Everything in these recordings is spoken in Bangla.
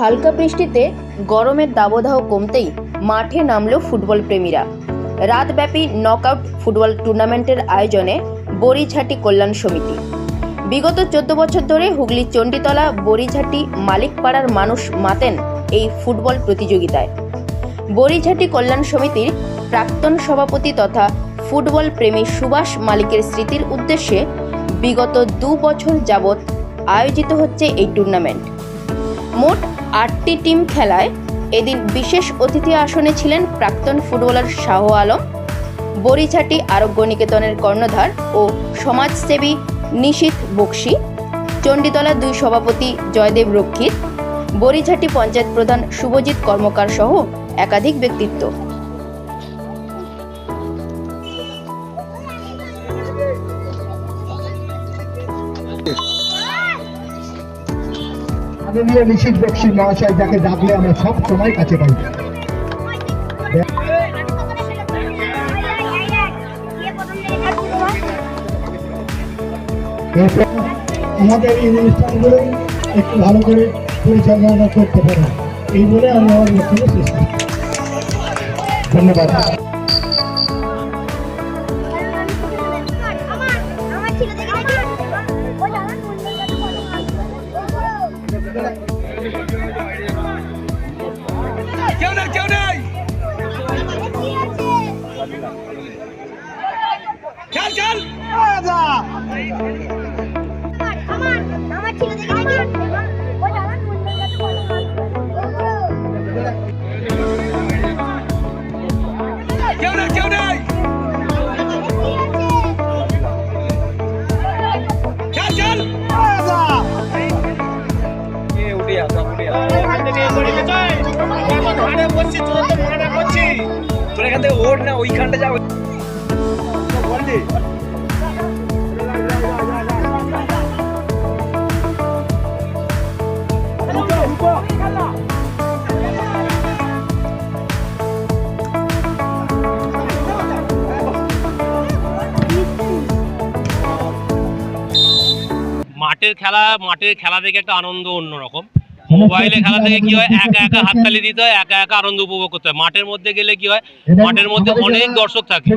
হালকা বৃষ্টিতে গরমের দাবদাহ কমতেই মাঠে নামল ফুটবল প্রেমীরা। রাতব্যাপী নকআউট ফুটবল টুর্নামেন্টের আয়োজনে বড়িঝাটি কল্যাণ সমিতি। বিগত চোদ্দ বছর ধরে হুগলির চণ্ডীতলা, বড়িঝাটি, মালিকপাড়ার মানুষ মাতেন এই ফুটবল প্রতিযোগিতায়। বড়িঝাটি কল্যাণ সমিতির প্রাক্তন সভাপতি তথা ফুটবল প্রেমী সুভাষ মালিকের স্মৃতির উদ্দেশ্যে বিগত দু বছর যাবৎ আয়োজিত হচ্ছে এই টুর্নামেন্ট। মোট আটটি টিম খেলায় এদিন বিশেষ অতিথি আসনে ছিলেন প্রাক্তন ফুটবলার শাহ আলম, বরিছাটি আরোগ্য নিকেতনের কর্ণধার ও সমাজসেবী নিশীথ বক্সি, চণ্ডীতলা দুই সভাপতি জয়দেব রক্ষিত, বরিছাটি পঞ্চায়েত প্রধান শুভজিৎ কর্মকার সহ একাধিক ব্যক্তিত্ব। মাননীয় নিশীত বক্সি মহাশয় যাকে ডাকলে আমরা সব সময় কাছে পাই। আমাদের এই অনুষ্ঠানগুলো একটু ভালো করে পরিচালনা করতে পারে এই বলে আমি আমার বক্তব্য শেষ ধন্যবাদ। ওঠ না ওইখানটা যাও মাঠের খেলা মাঠের খেলা থেকে একটা আনন্দ অন্যরকম। মোবাইলে খেলা থেকে কি হয়? একা একা হাততালি দিতে হয় একা একা আনন্দ উপভোগ করতে হয়। মাঠের মধ্যে গেলে কি হয়? মাঠের মধ্যে অনেক দর্শক থাকে।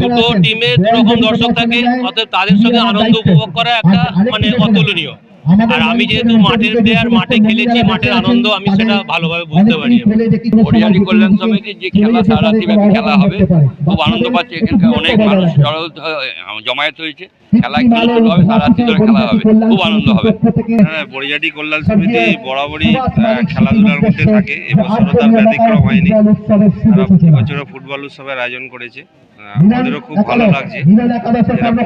দুটো টিমে দুরকম দর্শক থাকে অতএব তাদের সঙ্গে আনন্দ উপভোগ করা একটা মানে অতুলনীয়। আর আমি যেহেতু মাঠের প্লেয়ার মাঠে খেলেছি মাঠের আনন্দ আমি সেটা ভালোভাবে বুঝতে পারি। হরিয়ালি কল্যাণ সমিতির যে খেলা সারা রাত্রিব্যাপী খেলা হবে খুব আনন্দ পাচ্ছে এখানকার অনেক মানুষ। জড়ো জমায়েত হয়েছে খেলা খেলা শুরু হবে সারা রাত্রি ধরে খেলা হবে খুব আনন্দ হবে। হ্যাঁ বড়িয়াটি কল্যাণ সমিতি বরাবরই খেলাধুলার মধ্যে থাকে এবছরও তার ব্যতিক্রম হয়নি। তারা এবছরও ফুটবল উৎসবের আয়োজন করেছে। আমাদেরও খুব ভালো লাগছে।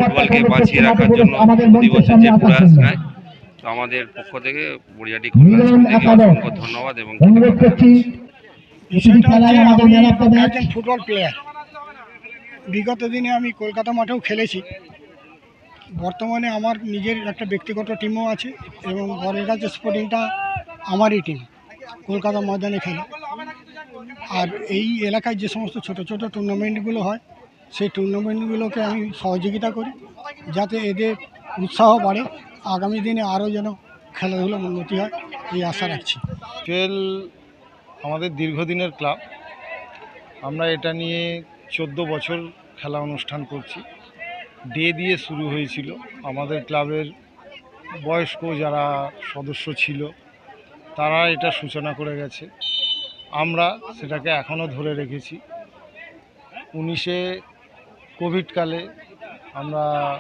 ফুটবলকে বাঁচিয়ে রাখার জন্য প্রতি বছর যে প্রয়াস নেয় তো আমাদের পক্ষ থেকে বড়িয়াটি কল্যাণ সমিতিকে অসংখ্য ধন্যবাদ এবং একজন ফুটবল প্লেয়ার বিগত দিনে আমি কলকাতা মাঠেও খেলেছি। বর্তমানে আমার নিজের একটা ব্যক্তিগত টিমও আছে এবং বড়রাজ স্পোর্টিংটা আমারই টিম কলকাতা ময়দানে খেলে। আর এই এলাকায় যে সমস্ত ছোট ছোট টুর্নামেন্টগুলো হয় সেই টুর্নামেন্টগুলোকে আমি সহযোগিতা করি যাতে এদের উৎসাহ বাড়ে। আগামী দিনে আরও যেন খেলাধুলো উন্নতি হয়, এই আশা রাখছি। টুয়েল আমাদের দীর্ঘদিনের ক্লাব। আমরা এটা নিয়ে চোদ্দ বছর খেলা অনুষ্ঠান করছি। ডে দিয়ে শুরু হয়েছিল। আমাদের ক্লাবের বয়স্ক যারা সদস্য ছিল, তারা এটা সূচনা করে গেছে। আমরা সেটাকে এখনও ধরে রেখেছি। উনিশে কোভিডকালে আমরা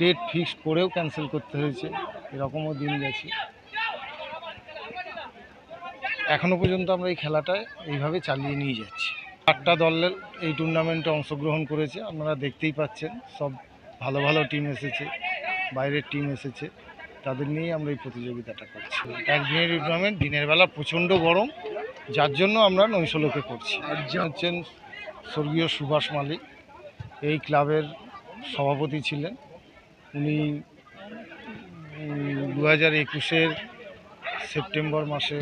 ডেট ফিক্সড করেও ক্যান্সেল করতে হয়েছে। এরকমও দিন গেছে। এখনও পর্যন্ত আমরা এই খেলাটায় এইভাবে চালিয়ে নিয়ে যাচ্ছি। আটটা দলের এই টুর্নামেন্টে অংশগ্রহণ করেছে। আপনারা দেখতেই পাচ্ছেন, সব ভালো ভালো টিম এসেছে, বাইরের টিম এসেছে। তাদের নিয়েই আমরা এই প্রতিযোগিতাটা করছি। একদিনের টুর্নামেন্ট দিনের বেলা প্রচণ্ড গরম, যার জন্য আমরা নৈশ লোকে করছি। একজন হচ্ছেন স্বর্গীয় সুভাষ মালিক। এই ক্লাবের সভাপতি ছিলেন। উনি দু হাজার একুশের সেপ্টেম্বর মাসে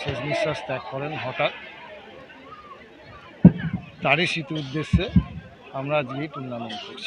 শেষ নিঃশ্বাস ত্যাগ করেন হঠাৎ। তারই স্মৃতি উদ্দেশ্যে আমরা আজকে টুর্নামেন্ট করছি।